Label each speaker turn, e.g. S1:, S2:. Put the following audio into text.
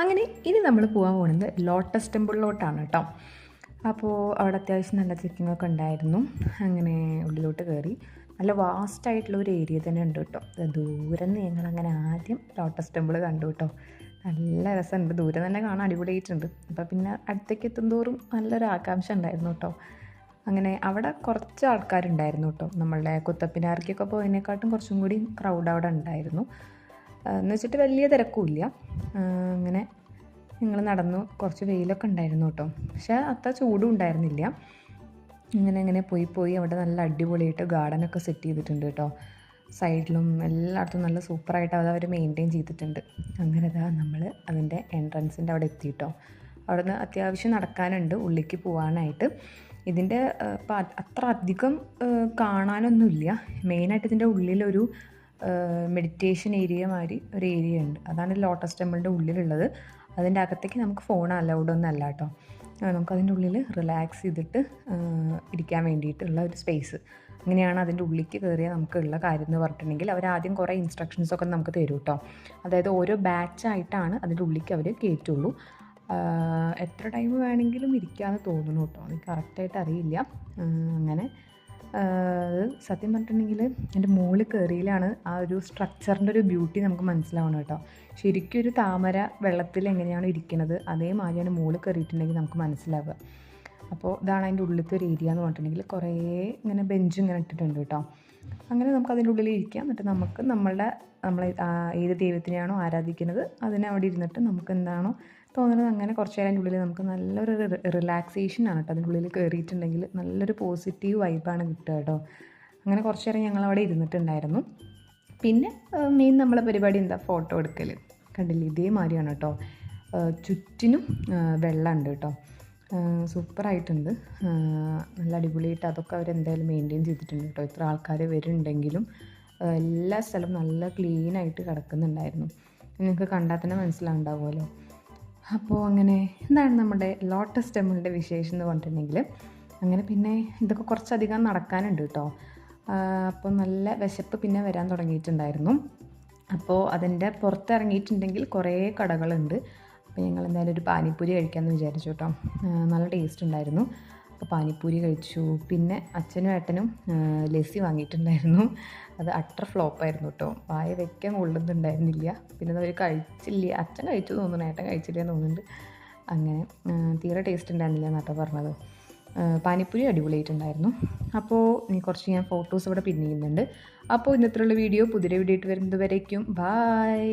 S1: അങ്ങനെ ഇനി നമ്മൾ പോകാൻ പോകുന്നത് ലോട്ടസ് ടെമ്പിളിലോട്ടാണ് കേട്ടോ. അപ്പോൾ അവിടെ അത്യാവശ്യം നല്ല ചെക്കിംഗ് ഒക്കെ ഉണ്ടായിരുന്നു. അങ്ങനെ ഉള്ളിലോട്ട് കയറി. നല്ല വാസ്റ്റ് ആയിട്ടുള്ള ഒരു ഏരിയ തന്നെ ഉണ്ട് കേട്ടോ. ദൂരെ നിന്ന് ഞങ്ങൾ അങ്ങനെ ആദ്യം ലോട്ടസ് ടെമ്പിൾ കണ്ടു കേട്ടോ. നല്ല രസമുണ്ട്. ദൂരം തന്നെ കാണാൻ അടിപൊളിയായിട്ടുണ്ട്. അപ്പോൾ പിന്നെ അടുത്തേക്ക് എത്തുന്തോറും നല്ലൊരു ആകാംക്ഷ ഉണ്ടായിരുന്നു കേട്ടോ. അങ്ങനെ അവിടെ കുറച്ച് ആൾക്കാരുണ്ടായിരുന്നു കേട്ടോ. നമ്മളുടെ കുത്തപ്പിനാർക്കൊക്കെ പോയതിനെക്കാട്ടും കുറച്ചും കൂടി ക്രൗഡ് അവിടെ ഉണ്ടായിരുന്നു. എന്ന് വെച്ചിട്ട് വലിയ തിരക്കുമില്ല. അങ്ങനെ ഞങ്ങൾ നടന്നു. കുറച്ച് വെയിലൊക്കെ ഉണ്ടായിരുന്നു കേട്ടോ. പക്ഷേ അത്ര ചൂടും ഉണ്ടായിരുന്നില്ല. ഇങ്ങനെ ഇങ്ങനെ പോയി പോയി അവിടെ നല്ല അടിപൊളിയായിട്ട് ഗാർഡനൊക്കെ സെറ്റ് ചെയ്തിട്ടുണ്ട് കേട്ടോ. സൈഡിലും എല്ലായിടത്തും നല്ല സൂപ്പറായിട്ട് അത് അവർ മെയിന്റെയിൻ ചെയ്തിട്ടുണ്ട്. അങ്ങനെ ഇതാ നമ്മൾ അതിന്റെ എൻട്രൻസിന്റെ അവിടെ എത്തി കേട്ടോ. അവിടെ നിന്ന് അത്യാവശ്യം നടക്കാനുണ്ട്. ഉള്ളിലേക്ക് പോകാനായിട്ട് ഇതിന്റെ അത്ര അധികം കാണാനൊന്നുമില്ല. മെയിനായിട്ട് ഇതിന്റെ ഉള്ളിലൊരു മെഡിറ്റേഷൻ ഏരിയ മാതിരി ഒരു ഏരിയ ഉണ്ട്. അതാണ് ലോട്ടസ് ടെമ്പിളിന്റെ ഉള്ളിലുള്ളത്. അതിന്റെ അകത്തേക്ക് നമുക്ക് ഫോൺ അലൗഡ് ഒന്നും അല്ല കേട്ടോ നമുക്കതിന്റെ ഉള്ളിൽ റിലാക്സ് ചെയ്തിട്ട് ഇരിക്കാൻ വേണ്ടിയിട്ടുള്ള ഒരു സ്പേസ് അങ്ങനെയാണ് അതിന്റെ ഉള്ളിലേക്ക് കയറിയ നമുക്കുള്ള കാര്യം എന്ന് പറഞ്ഞിട്ടുണ്ടെങ്കിൽ അവർ ആദ്യം കുറേ ഇൻസ്ട്രക്ഷൻസൊക്കെ നമുക്ക് തരും കേട്ടോ. അതായത് ഓരോ ബാച്ചായിട്ടാണ് അതിന്റെ ഉള്ളിലേക്ക് അവർ കയറ്റുള്ളൂ എത്ര ടൈം വേണമെങ്കിലും ഇരിക്കാമെന്ന് തോന്നുന്നു കേട്ടോ. എനിക്ക് കറക്റ്റായിട്ട് അറിയില്ല. അങ്ങനെ സത്യം പറഞ്ഞിട്ടുണ്ടെങ്കിൽ എന്റെ മുകളിൽ കയറിയിലാണ് ആ ഒരു സ്ട്രക്ചറിന്റെ ഒരു ബ്യൂട്ടി നമുക്ക് മനസ്സിലാവണം കേട്ടോ. ശരിക്കും ഒരു താമര വെള്ളത്തിൽ എങ്ങനെയാണ് ഇരിക്കുന്നത് അതേമാതിരിയാണ് മുകളിൽ കയറിയിട്ടുണ്ടെങ്കിൽ നമുക്ക് മനസ്സിലാവുക. അപ്പോൾ ഇതാണ് അതിന്റെ ഉള്ളിലത്തെ ഒരു ഏരിയ എന്ന് പറഞ്ഞിട്ടുണ്ടെങ്കിൽ കുറേ ഇങ്ങനെ ബെഞ്ച് ഇങ്ങനെ ഇട്ടിട്ടുണ്ട് കേട്ടോ. അങ്ങനെ നമുക്ക് അതിന്റെ ഉള്ളിൽ ഇരിക്കാം. എന്നിട്ട് നമുക്ക് നമ്മളുടെ നമ്മൾ ഏത് ദൈവത്തിനെയാണോ ആരാധിക്കുന്നത് അതിനെ അവിടെ ഇരുന്നിട്ട് നമുക്ക് എന്താണോ തോന്നുന്നത് അങ്ങനെ കുറച്ച് നേരം ഉള്ളിൽ നമുക്ക് നല്ലൊരു റിലാക്സേഷൻ ആണ് കേട്ടോ. അതിന്റെ ഉള്ളിൽ കയറിയിട്ടുണ്ടെങ്കിൽ നല്ലൊരു പോസിറ്റീവ് വൈബാണ് കിട്ടുക കേട്ടോ. അങ്ങനെ കുറച്ച് നേരം ഞങ്ങൾ അവിടെ ഇരുന്നിട്ടുണ്ടായിരുന്നു. പിന്നെ മെയിൻ നമ്മളെ പരിപാടി എന്താ? ഫോട്ടോ എടുക്കൽ കണ്ടില്ലേ? ഇതേമാതിരിയാണ് കേട്ടോ. ചുറ്റിനും വെള്ളമുണ്ട് കേട്ടോ. സൂപ്പറായിട്ടുണ്ട്. നല്ല അടിപൊളിയായിട്ട് അതൊക്കെ അവർ എന്തായാലും മെയിന്റെയിൻ ചെയ്തിട്ടുണ്ട് കേട്ടോ. ഇത്ര ആൾക്കാർ വരുന്നുണ്ടെങ്കിലും എല്ലാ സ്ഥലവും നല്ല ക്ലീനായിട്ട് കിടക്കുന്നുണ്ടായിരുന്നു. നിങ്ങൾക്ക് കണ്ടാൽ തന്നെ മനസ്സിലാവുണ്ടാവുമല്ലോ. അപ്പോൾ അങ്ങനെ എന്താണ് നമ്മുടെ ലോട്ടസ് ടെമ്പിളിന്റെ വിശേഷം എന്ന് പറഞ്ഞിട്ടുണ്ടെങ്കിൽ അങ്ങനെ പിന്നെ ഇതൊക്കെ കുറച്ചധികം നടക്കാനുണ്ട് കേട്ടോ. അപ്പോൾ നല്ല വിശപ്പ് പിന്നെ വരാൻ തുടങ്ങിയിട്ടുണ്ടായിരുന്നു. അപ്പോൾ അതിന്റെ പുറത്തിറങ്ങിയിട്ടുണ്ടെങ്കിൽ കുറേ കടകളുണ്ട്. അപ്പോൾ ഞങ്ങൾ എന്തായാലും ഒരു പാനിപ്പൂരി കഴിക്കാമെന്ന് വിചാരിച്ചു കേട്ടോ. നല്ല ടേസ്റ്റ് ഉണ്ടായിരുന്നു. അപ്പോൾ പാനിപ്പൂരി കഴിച്ചു. പിന്നെ അച്ഛനും ഏട്ടനും ലസ്സി വാങ്ങിയിട്ടുണ്ടായിരുന്നു. അത് അട്ടർ ഫ്ലോപ്പായിരുന്നു കേട്ടോ. വായ വെക്കാൻ കൊള്ളുന്നുണ്ടായിരുന്നില്ല പിന്നെ അവർ കഴിച്ചില്ല. അച്ഛൻ കഴിച്ചു തോന്നുന്നു ഏട്ടൻ കഴിച്ചില്ല തോന്നുന്നുണ്ട്. അങ്ങനെ തീരെ ടേസ്റ്റ് ഉണ്ടായിരുന്നില്ല എന്നാട്ടോ പറഞ്ഞത്. പാനിപ്പൂരി അടിപൊളിയായിട്ടുണ്ടായിരുന്നു. അപ്പോൾ ഇനി കുറച്ച് ഞാൻ ഫോട്ടോസ് ഇവിടെ പിൻ ചെയ്യുന്നുണ്ട്. അപ്പോൾ ഇന്നത്തെയുള്ള വീഡിയോ. പുതിയ വീഡിയോ ഇട്ട് വരുന്നത് വരയ്ക്കും ബായ്